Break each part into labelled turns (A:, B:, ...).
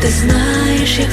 A: Ти знаєш, як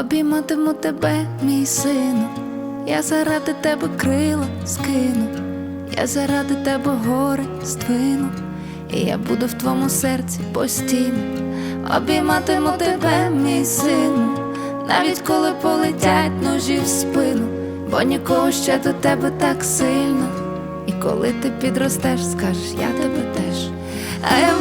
B: Обійматиму тебе, мій сину, я заради тебе крила скину, я заради тебе гори здвину, і я буду в твоєму серці постійно. Обійматиму тебе, мій сину, навіть коли полетять ножі в спину, бо нікого ще до тебе так сильно. І коли ти підростеш, скажеш, я тебе теж. А я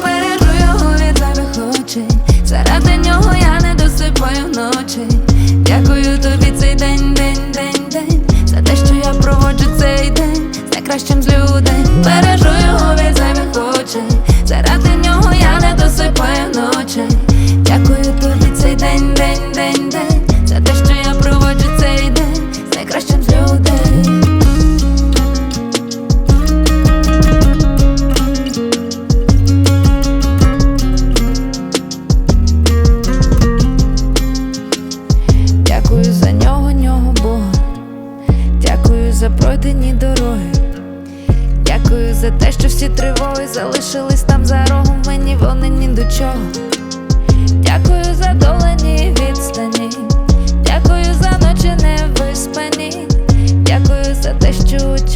B: Дякую за нього, нього Бога. Дякую за пройдені дороги. Дякую за те, що всі тривоги залишились там за рогом. Мені вони ні до чого. Дякую за долані відстані. Дякую за ночі невиспані. Дякую за те, що в